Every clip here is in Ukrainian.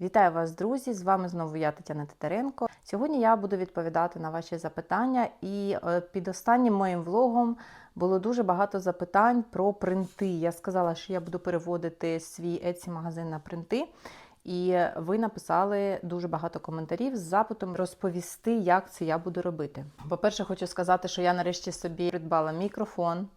Вітаю вас, друзі! З вами знову я, Тетяна Титаренко. Сьогодні я буду відповідати на ваші запитання, і е, під останнім моїм влогом було дуже багато запитань про принти. Я сказала, що я буду переводити свій Etsy магазин на принти. І ви написали дуже багато коментарів з запитом розповісти, як це я буду робити. По-перше, хочу сказати, що я нарешті собі придбала мікрофон.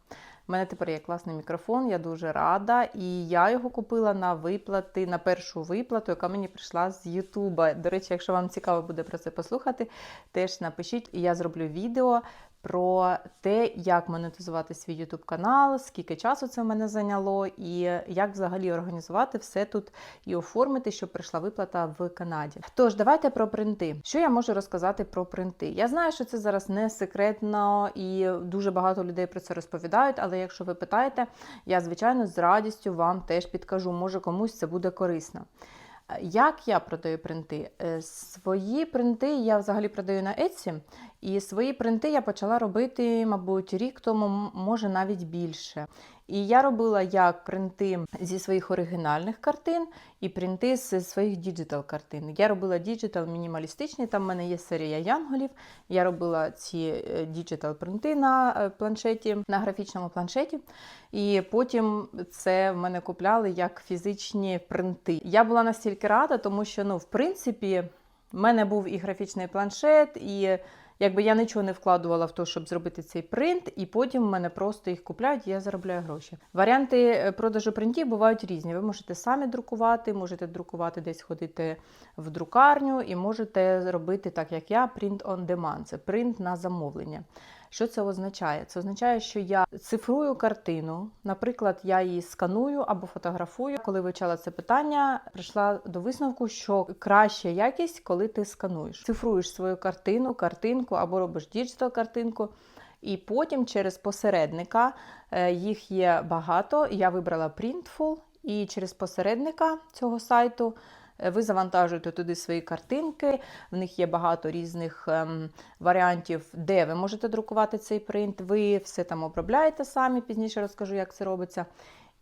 У мене тепер є класний мікрофон, я дуже рада. І я його купила на виплати, на першу виплату, яка мені прийшла з Ютуба. До речі, якщо вам цікаво буде про це послухати, теж напишіть, і я зроблю відео про те, як монетизувати свій YouTube канал, скільки часу це в мене зайняло, і як взагалі організувати все тут і оформити, щоб прийшла виплата в Канаді. Тож, давайте про принти. Що я можу розказати про принти? Я знаю, що це зараз не секретно, і дуже багато людей про це розповідають. Але якщо ви питаєте, я звичайно з радістю вам теж підкажу. Може комусь це буде корисно. Як я продаю принти? Е, Свої принти я взагалі продаю на Etsy, і свої принти я почала робити, мабуть, рік тому, може навіть більше. І я робила як принти зі своїх оригінальних картин і принти з своїх діджитал картин. Я робила діджитал мінімалістичні, там в мене є серія янголів. Я робила ці діджитал принти на е, планшеті, на графічному планшеті. І потім це в мене купляли як фізичні принти. Я була настільки рада, тому що, ну, в принципі, в мене був і графічний планшет, і якби я нічого не вкладувала в те, щоб зробити цей принт, і потім в мене просто їх купляють, і я заробляю гроші. Варіанти е, продажу принтів бувають різні. Ви можете самі друкувати, можете друкувати десь ходити в друкарню, і можете робити так, як я, print on demand. Це принт на замовлення. Що це означає? Це означає, що я цифрую картину. Наприклад, я її сканую або фотографую. Коли вивчала це питання, прийшла до висновку, що краща якість, коли ти скануєш. Цифруєш свою картину, картинку або робиш діджитал картинку. І потім через посередника е, їх є багато. Я вибрала Printful, і через посередника цього сайту ви завантажуєте туди свої картинки. В них є багато різних ем, варіантів, де ви можете друкувати цей принт. Ви все там обробляєте самі, пізніше розкажу, як це робиться.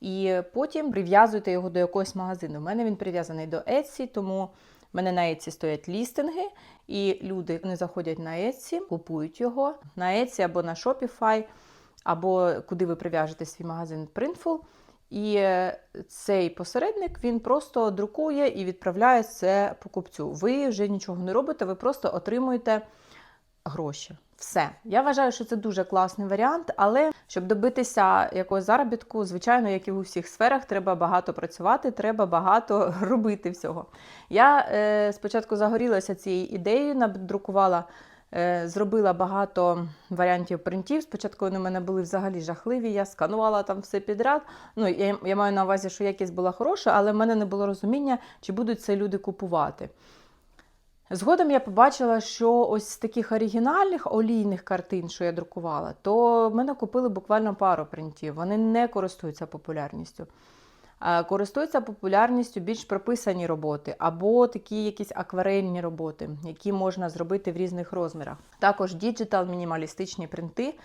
І потім прив'язуєте його до якогось магазину. У мене він прив'язаний до Etsy, тому в мене на Etsy стоять лістинги, і люди вони заходять на Etsy, купують його на Etsy або на Shopify, або куди ви прив'яжете свій магазин Printful. І е, цей посередник він просто друкує і відправляє це покупцю. Ви вже нічого не робите, ви просто отримуєте гроші. Все. Я вважаю, що це дуже класний варіант, але щоб добитися якогось заробітку, звичайно, як і в усіх сферах, треба багато працювати, треба багато робити всього. Я е, спочатку загорілася цією ідеєю, надрукувала, зробила багато варіантів принтів. Спочатку вони в мене були взагалі жахливі, я сканувала там все підряд. Ну, я, я маю на увазі, що якість була хороша, але в мене не було розуміння, чи будуть це люди купувати. Згодом я побачила, що ось з таких оригінальних олійних картин, що я друкувала, то в мене купили буквально пару принтів. Вони не користуються популярністю. Е, Користуються популярністю більш прописані роботи або такі якісь акварельні роботи, які можна зробити в різних розмірах. Також діджитал, мінімалістичні принти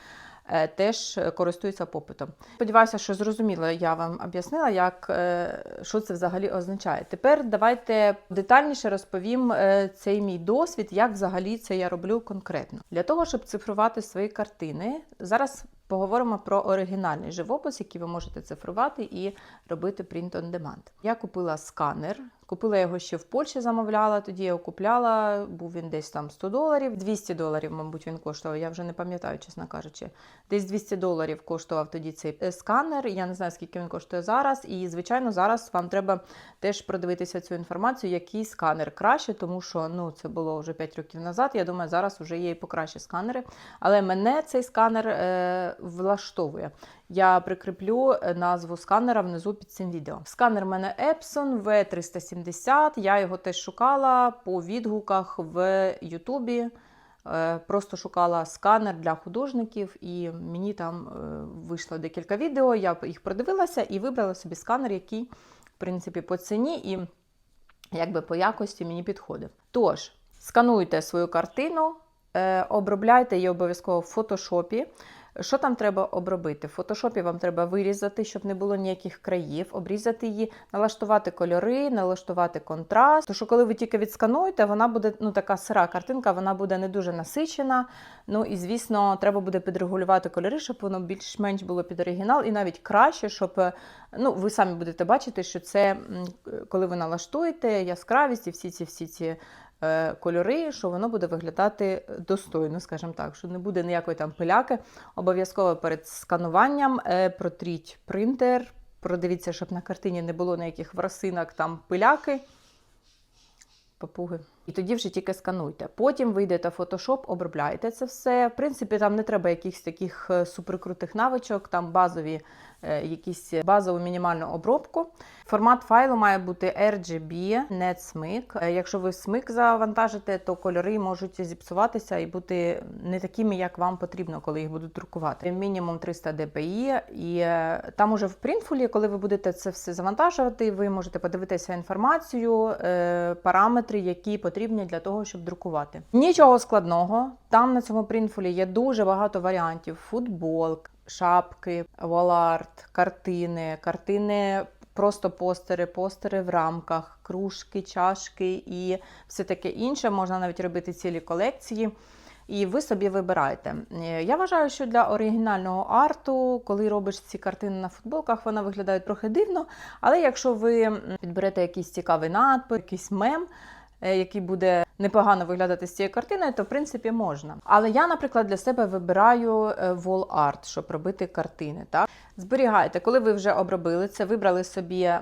е, теж користуються попитом. Сподіваюся, що зрозуміло, я вам об'яснила, як, е, що це взагалі означає. Тепер давайте детальніше розповім цей мій досвід, як взагалі це я роблю конкретно. Для того, щоб цифрувати свої картини, зараз поговоримо про оригінальний живопис, який ви можете цифрувати і робити print on demand. Я купила сканер. Купила його ще в Польщі, замовляла, тоді я його купляла, був він десь там 100 доларів, 200 доларів, мабуть, він коштував, я вже не пам'ятаю, чесно кажучи. Десь 200 доларів коштував тоді цей е, сканер. Я не знаю, скільки він коштує зараз. І, звичайно, зараз вам треба теж продивитися цю інформацію, який сканер краще, тому що ну, це було вже 5 років назад. Я думаю, зараз вже є і покращі сканери. Але мене цей сканер е, влаштовує. Я прикріплю е, назву сканера внизу під цим відео. Сканер в мене Epson V370. Я його теж шукала по відгуках в Ютубі. Е, Просто шукала сканер для художників, і мені там е, вийшло декілька відео. Я їх продивилася і вибрала собі сканер, який, в принципі, по ціні і якби по якості мені підходив. Тож, скануйте свою картину, обробляйте її обов'язково в фотошопі. Що там треба обробити? В фотошопі вам треба вирізати, щоб не було ніяких країв, обрізати її, налаштувати кольори, налаштувати контраст. Тому що коли ви тільки відскануєте, вона буде ну, така сира картинка, вона буде не дуже насичена. Ну і звісно, треба буде підрегулювати кольори, щоб воно більш-менш було під оригінал, і навіть краще, щоб е, ну, ви самі будете бачити, що це коли ви налаштуєте яскравість і всі ці всі ці кольори, що воно буде виглядати достойно, скажімо так, що не буде ніякої там пиляки. Обов'язково перед скануванням е, протріть принтер, продивіться, щоб на картині не було ніяких вросинок, там пиляки. Папуги. І тоді вже тільки скануйте. Потім ви йдете в Photoshop, обробляєте це все. В принципі, там не треба якихось таких е, суперкрутих навичок, там базові, е, якісь базову мінімальну обробку. Формат файлу має бути RGB, не SMIC. Е, Якщо ви SMIC завантажите, то кольори можуть зіпсуватися і бути не такими, як вам потрібно, коли їх будуть друкувати. Мінімум 300 dpi. І там уже в Printful, коли ви будете це все завантажувати, ви можете подивитися інформацію, параметри, які потрібні для того, щоб друкувати. Нічого складного. Там на цьому Printful є дуже багато варіантів: футбол, шапки, воларт, картини, картини. Просто постери, постери в рамках, кружки, чашки і все таке інше. Можна навіть робити цілі колекції. І ви собі вибираєте. Я вважаю, що для оригінального арту, коли робиш ці картини на футболках, вона виглядає трохи дивно. Але якщо ви підберете якийсь цікавий надпис, якийсь мем, який буде непогано виглядати з цією картиною, то в принципі можна. Але я, наприклад, для себе вибираю е, wall art, щоб робити картини. Так? Зберігайте, коли ви вже обробили це, вибрали собі.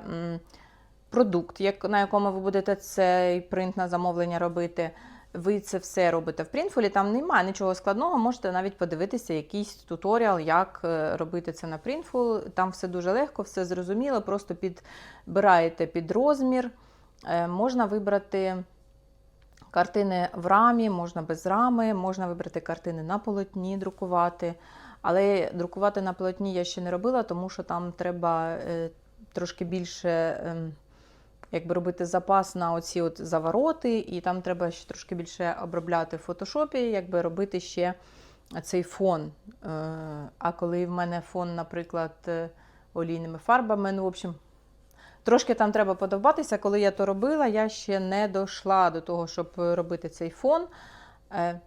Продукт, на якому ви будете цей принт на замовлення робити, ви це все робите в Printful, там немає нічого складного, можете навіть подивитися якийсь туторіал, як е, робити це на Printful. Там все дуже легко, все зрозуміло, просто підбираєте під розмір. Е, Можна вибрати картини в рамі, можна без рами, можна вибрати картини на полотні, друкувати. Але друкувати на полотні я ще не робила, тому що там треба е, трошки більше. ем, якби робити запас на оці от завороти, і там треба ще трошки більше обробляти в фотошопі, якби робити ще цей фон. Е, А коли в мене фон, наприклад, олійними фарбами, ну, в общем, трошки там треба подобатися. Коли я то робила, я ще не дійшла до того, щоб робити цей фон. Е,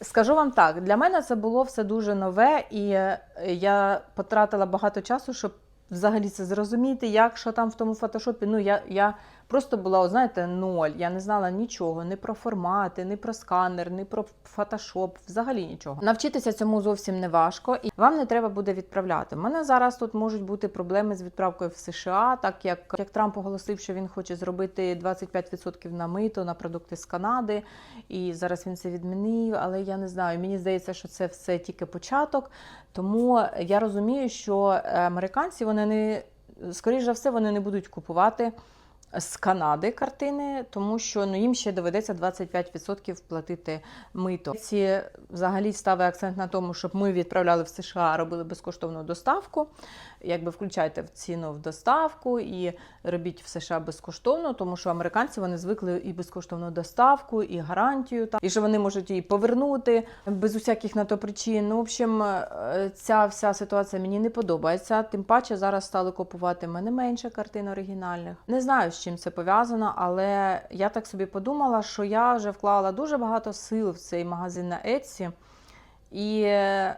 Скажу вам так, для мене це було все дуже нове, і е, я потратила багато часу, щоб взагалі це зрозуміти, як що там в тому фотошопі. Ну, я, я просто була, знаєте, ноль. Я не знала нічого, ні про формати, ні про сканер, ні про фотошоп, взагалі нічого. Навчитися цьому зовсім не важко, і вам не треба буде відправляти. У мене зараз тут можуть бути проблеми з відправкою в США, так як, як Трамп оголосив, що він хоче зробити 25% на мито на продукти з Канади. І зараз він це відмінив, але я не знаю. Мені здається, що це все тільки початок. Тому я розумію, що американці вони не скоріш за все вони не будуть купувати з Канади картини, тому що ну, їм ще доведеться 25% платити мито. Ці взагалі ставить акцент на тому, щоб ми відправляли в США, робили безкоштовну доставку. Якби включайте в ціну в доставку і робіть в США безкоштовно, тому що американці вони звикли і безкоштовну доставку, і гарантію, там, і що вони можуть її повернути без усяких на то причин. Ну, в общем, е, ця вся ситуація мені не подобається. Тим паче зараз стали купувати мене менше картин оригінальних. Не знаю, з чим це пов'язано, але я так собі подумала, що я вже вклала дуже багато сил в цей магазин на Etsy. І е,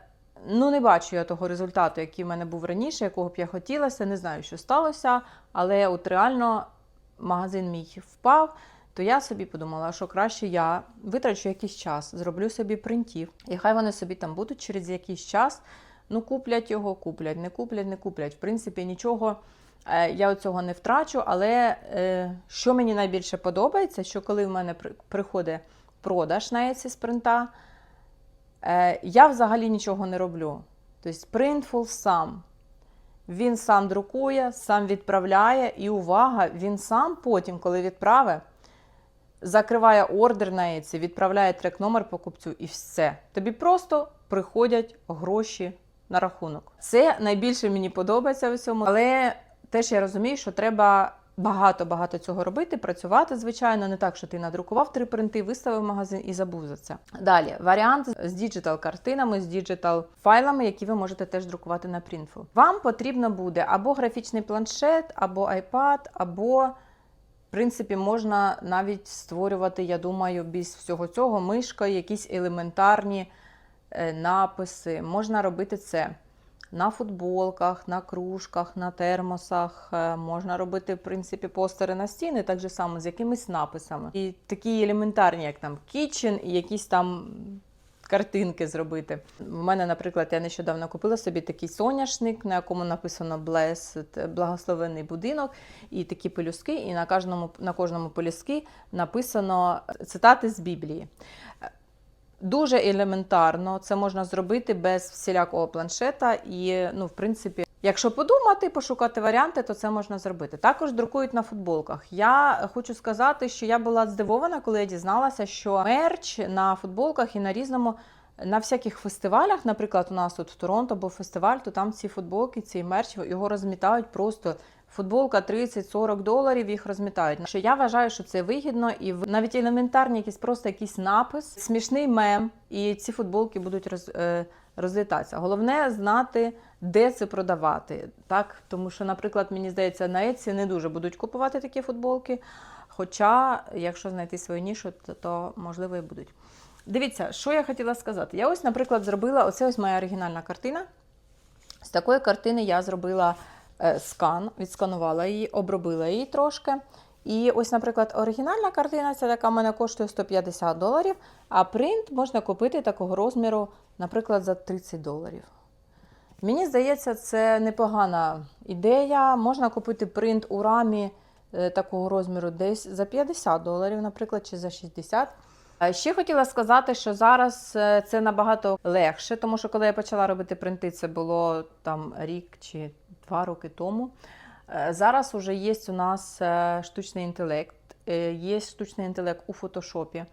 ну, не бачу я того результату, який в мене був раніше, якого б я хотілося. Не знаю, що сталося, але от реально магазин мій впав. То я собі подумала, що краще я витрачу якийсь час, зроблю собі принтів, і хай вони собі там будуть через якийсь час. Ну, куплять його, куплять, не куплять, не куплять. В принципі, нічого е, я цього не втрачу. Але е, що мені найбільше подобається, що коли в мене при- приходить продаж на Etsy з принта, е, я взагалі нічого не роблю. Тобто Printful сам. Він сам друкує, сам відправляє, і увага, він сам потім, коли відправить, закриває ордер на Etsy, відправляє трек-номер покупцю і все. Тобі просто приходять гроші на рахунок. Це найбільше мені подобається в цьому, але теж я розумію, що треба багато-багато цього робити, працювати, звичайно, не так, що ти надрукував три принти, виставив магазин і забув за це. Далі варіант з діджитал картинами, з діджитал файлами, які ви можете теж друкувати на Printful. Вам потрібно буде або графічний планшет, або iPad, або в принципі, можна навіть створювати, я думаю, без всього цього мишкою якісь елементарні е, написи. Можна робити це на футболках, на кружках, на термосах. Е, Можна робити, в принципі, постери на стіни, так же само з якимись написами. І такі елементарні, як там kitchen, і якісь там картинки зробити. У мене, наприклад, я нещодавно купила собі такий соняшник, на якому написано Blessed, благословений будинок, і такі пелюстки, і на кожному, на кожному пелюстки написано цитати з Біблії. Дуже елементарно це можна зробити без всілякого планшета, і, ну, в принципі, якщо подумати, пошукати варіанти, то це можна зробити. Також друкують на футболках. Я хочу сказати, що я була здивована, коли я дізналася, що мерч на футболках і на різному. На всяких фестивалях, наприклад, у нас тут в Торонто був фестиваль, то там ці футболки, цей мерч його розмітають просто. Футболка 30-40 доларів їх розмітають. Що я вважаю, що це вигідно, і навіть елементарні, якісь просто якийсь напис, смішний мем, і ці футболки будуть роз, е, розлітатися. Головне знати, де це продавати. Так, тому що, наприклад, мені здається, на Etsy не дуже будуть купувати такі футболки. Хоча, якщо знайти свою нішу, то, то можливо і будуть. Дивіться, що я хотіла сказати. Я ось, наприклад, зробила оце ось моя оригінальна картина. З такої картини я зробила скан, відсканувала її, обробила її трошки. І ось, наприклад, оригінальна картина, ця така в мене коштує 150 доларів, а принт можна купити такого розміру, наприклад, за 30 доларів. Мені здається, це непогана ідея. Можна купити принт у рамі е, такого розміру десь за 50 доларів, наприклад, чи за 60. А Ще хотіла сказати, що зараз е, це набагато легше, тому що коли я почала робити принти, це було там рік чи два роки тому. Е, Зараз вже є у нас е, штучний інтелект, е, є штучний інтелект у фотошопі,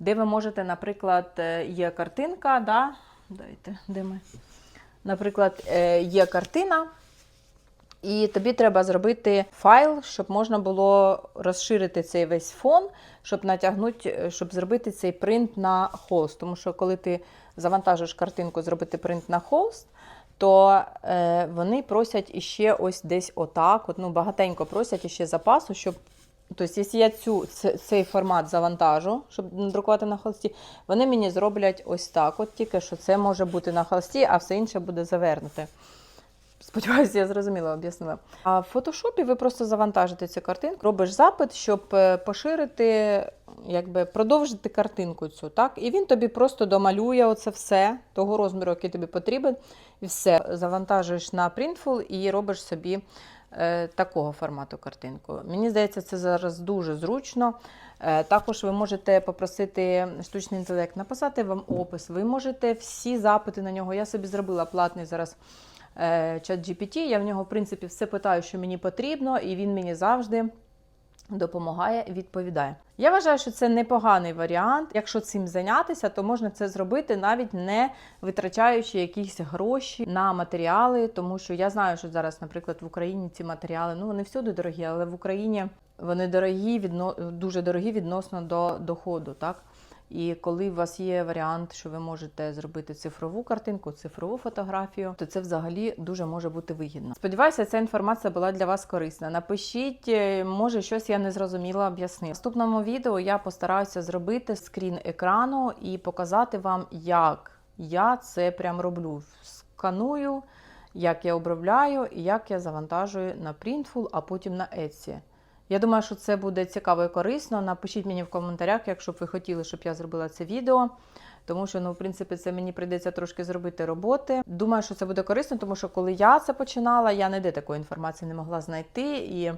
де ви можете, наприклад, є картинка, да? дайте, де ми? Наприклад, є картина, і тобі треба зробити файл, щоб можна було розширити цей весь фон, щоб натягнути, щоб зробити цей принт на холст. Тому що коли ти завантажиш картинку, зробити принт на холст, то е, вони просять іще ось десь отак. От, ну, багатенько просять іще запасу, щоб. Тобто, якщо я цю, цей формат завантажу, щоб надрукувати на холсті, вони мені зроблять ось так. От тільки що це може бути на холсті, а все інше буде завернуте. Сподіваюся, я зрозуміло об'яснила. А в фотошопі ви просто завантажите цю картинку, робиш запит, щоб е, поширити, якби продовжити картинку цю. Так? І він тобі просто домалює оце все, того розміру, який тобі потрібен, і все. Завантажуєш на Printful і робиш собі е, такого формату картинку. Мені здається, це зараз дуже зручно. Е, Також ви можете попросити штучний інтелект написати вам опис. Ви можете всі запити на нього. Я собі зробила платний зараз е, чат GPT. Я в нього, в принципі, все питаю, що мені потрібно, і він мені завжди допомагає, відповідає. Я вважаю, що це непоганий варіант. Якщо цим зайнятися, то можна це зробити навіть не витрачаючи якісь гроші на матеріали, тому що я знаю, що зараз, наприклад, в Україні ці матеріали ну вони всюди дорогі, але в Україні вони дорогі, відно, дуже дорогі відносно до доходу. так? І коли у вас є варіант, що ви можете зробити цифрову картинку, цифрову фотографію, то це взагалі дуже може бути вигідно. Сподіваюся, ця інформація була для вас корисна. Напишіть, е, може щось я не зрозуміла, об'яснила. Наступному відео я постараюся зробити скрін екрану і показати вам, як я це прям роблю. Сканую, як я обробляю і як я завантажую на Printful, а потім на Etsy. Я думаю, що це буде цікаво і корисно. Напишіть мені в коментарях, якщо б ви хотіли, щоб я зробила це відео. Тому що, ну, в принципі, це мені прийдеться трошки зробити роботи. Думаю, що це буде корисно, тому що коли я це починала, я ніде такої інформації не могла знайти. І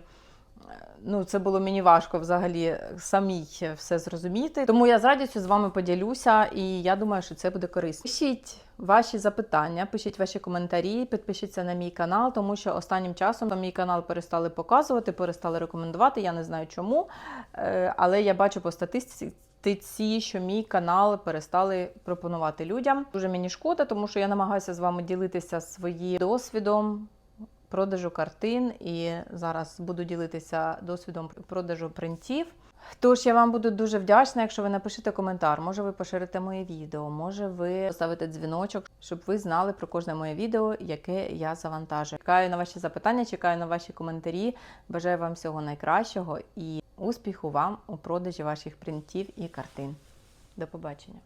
ну, це було мені важко взагалі самій все зрозуміти. Тому я з радістю з вами поділюся, і я думаю, що це буде корисно. Пишіть ваші запитання, пишіть ваші коментарі, підпишіться на мій канал, тому що останнім часом мій канал перестали показувати, перестали рекомендувати. Я не знаю чому. Е, Але я бачу по статистиці, що мій канал перестали пропонувати людям. Дуже мені шкода, тому що я намагаюся з вами ділитися своїм досвідом. Продажу картин і зараз буду ділитися досвідом продажу принтів. Тож я вам буду дуже вдячна, якщо ви напишете коментар. Може, ви поширите моє відео, може ви поставите дзвіночок, щоб ви знали про кожне моє відео, яке я завантажую. Чекаю на ваші запитання, чекаю на ваші коментарі. Бажаю вам всього найкращого і успіху вам у продажі ваших принтів і картин. До побачення!